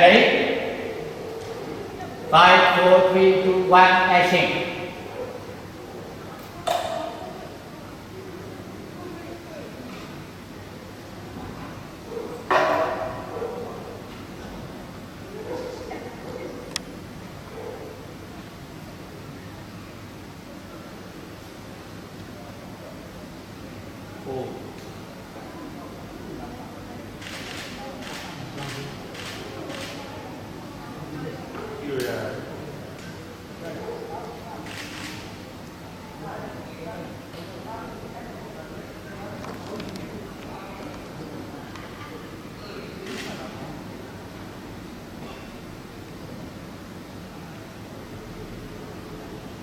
ready five four three two one action.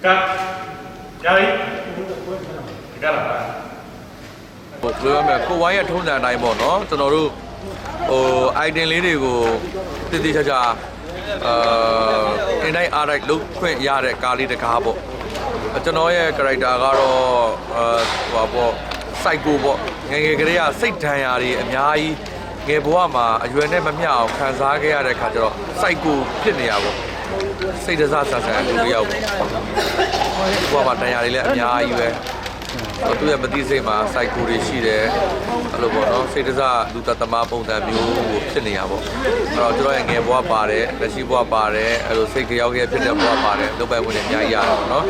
ကပ်ရပြီကပ်လာပါဟိုပြောရမယ်ကိုဝိုင်းရဲ့ထုံးစံအတိုင်းပေါ့နော်ကျွန်တော်တို့ဟို item လေးတွေကိုတည်တည်ချာချာအာအင်းတိုင်းအားတိုင်းလုတ်ခွင့်ရတဲ့ကားလေးတကားပေါ့အကျွန်တော်ရဲ့ character ကတော့အာဟိုပါပေါ့ psycho ပေါ့ငယ်ငယ်ကလေးကစိတ်ဒဏ်ရာတွေအများကြီးငယ်ဘဝမှာအရွယ်နဲ့မမျှအောင်ခံစားခဲ့ရတဲ့ခါကျတော့ psycho ဖြစ်နေရပေါ့ စိတ်တစားဆန်ဆန်လူတစ်ယောက်ပေါ့ဘဝမှာဒဏ်ရာတွေလည်းအများကြီးပဲသူ့ရဲ့မသိစိတ်မှာ psycho တွေရှိတယ်အဲ့လိုပေါ့နော်စိတ်တစားလူတသမားပုံစံမျိုးကိုဖြစ်နေရပေါ့အဲ့တော့ကျွန်တော်ရဲ့ငယ်ဘဝပါတယ်လက်ရှိဘဝပါတယ်အဲ့လိုစိတ်ကြောက်ရဲ့ဖြစ်တဲ့ဘဝပါတယ်လုပ်ပိုင်ဝင်နေအများကြီးရတယ်ပေါ့နော်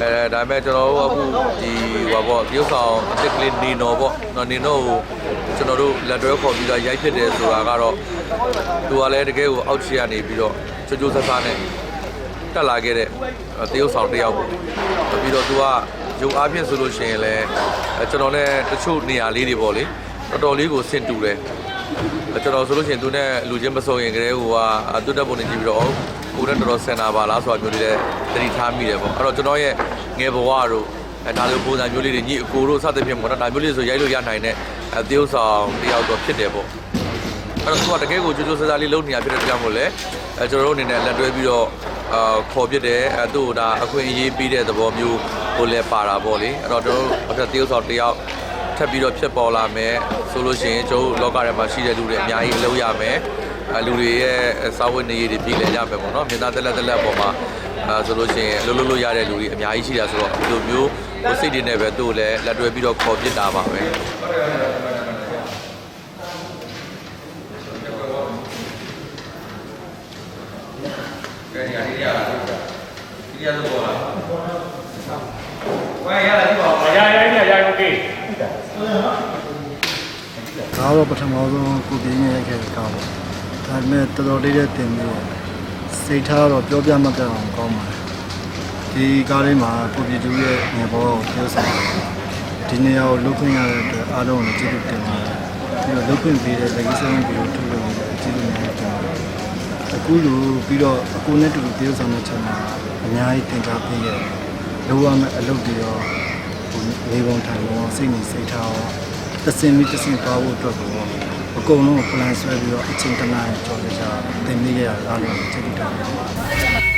အဲဒါပေမဲ့ကျွန်တော်တို့အခုဒီဟိုပေါ့တရုတ်ဆောင်အစ်ကလေးနေနော်ပေါ့နော်နေနော်ကိုကျွန်တော်တို့လက်တွဲခေါ်ပြီးတော့ရိုက်ဖြစ်တယ်ဆိုတာကတော့ သူကလည်းတကယ်ကိုအောက်ချီကနေပြီးတော့ချိုးချိုးဆဆနဲ့တက်လာခဲ့တဲ့တရုတ်ဆောင်တစ်ယောက်ပေါ့ပြီးတော့သူကရုပ်အားဖြင့်ဆိုလို့ရှိရင်လည်းအဲကျွန်တော်နဲ့တချို့နေရာလေးတွေပေါ့လေတော်တော်လေးကိုဆင်တူတယ်အဲကျွန်တော်ဆိုလို့ရှိရင်သူနဲ့လူချင်းမစုံရင်ကလေးဟိုကသူတက်ပုံနေကြည့်ပြီးတော့ကိုယ်နဲ့တော်တော်ဆင်နာပါလားဆိုတာမျိုးလေးလည်းတတိထားမိတယ်ပေါ့အဲ့တော့ကျွန်တော်ရဲ့ငယ်ဘဝတို့အဲဒါလိုပုံစံမျိုးလေးတွေညီအကိုတို့စသဖြင့်ပေါ့နော်ဒါမျိုးလေးဆိုရိုက်လို့ရနိုင်တဲ့အဲတရုတ်ဆောင်တစ်ယောက်တော့ဖြစ်တယ်ပေါ့ အဲ့တော့သူကတကယ်ကိုကြိုးကြိုးစားစားလေးလုပ်နေရဖြစ်တဲ့ကြောင့်မို့လဲအဲကျွန်တော်တို့အနေနဲ့လက်တွဲပြီးတော့အာခေါ်ပြတယ်အဲသူ့ကိုဒါအခွင့်အရေးပေးတဲ့သဘောမျိုးကိုလည်းပါတာပေါ့လေအဲ့တော့ကျွန်တော်တို့တစ်တယောက်ဆောင်တစ်ယောက်ထပ်ပြီးတော့ဖြစ်ပေါ်လာမယ်ဆိုလို့ရှိရင်ကျွန်တော်တို့လောကထဲမှာရှိတဲ့လူတွေအများကြီးအလုပ်ရမယ်အဲလူတွေရဲ့စာဝတ်နေရေးတွေပြည်လည်ရမယ်ပေါ့နော်မြင်သားတက်လက်တက်လက်ပေါ်မှာအဲဆိုလို့ရှိရင်အလုပ်လုပ်လို့ရတဲ့လူတွေအများကြီးရှိတာဆိုတော့ဒီလိုမျိုးဟိုစိတ်တွေနဲ့ပဲသူ့ကိုလည်းလက်တွဲပြီးတော့ခေါ်ပြတာပါပဲ ကဲညာဒီရလားဒီရဆိုပေါ်လာဝိုင်းရလာဒီပေါ် ရရရရโอเค ဒါတော့ပထမဆုံးကိုပြင်းနေခဲ့တဲ့ကားပေါ့ဒါပေမဲ့တော်တော်လေးတဲ့တင်ပြီးစိတ်ထားတော့ပြောပြမှတ်ကအောင်ကောင်းပါတယ်ဒီကားလေးမှာကိုပြတူရဲ့ငယ်ဘောကိုပြောဆောင်ဒီနေရာကိုလုတ်ခွင့်ရတဲ့အတွက်အားလုံးကိုကျေးဇူးတင်ပါတယ်ပြီးတော့လုတ်ခွင့်ပေးတဲ့လက်ကြီးဆုံးပြီးတော့ထုတ်လို့ရတယ်ကျေးဇူးများတင်ပါတယ် ် အခုလိုပြီးတော့အကူနဲ့တူတူပြောဆောင်တဲ့ချက်မှာအများကြီးသင်ကြားပေးရတယ်လိုရမယ့်အလုပ်တွေရောဟိုနေပုံထိုင်ပုံစိတ်နေစိတ်ထားရောတစင်ပြီးတစင်သွားဖို့အတွက်ကိုအကုန်လုံးကို plan ဆွဲပြီးတော့အချိန်တနားကြော်ကြကြသင်မိခဲ့ရတာအားလုံးကျေးဇူးတင်ပါတယ်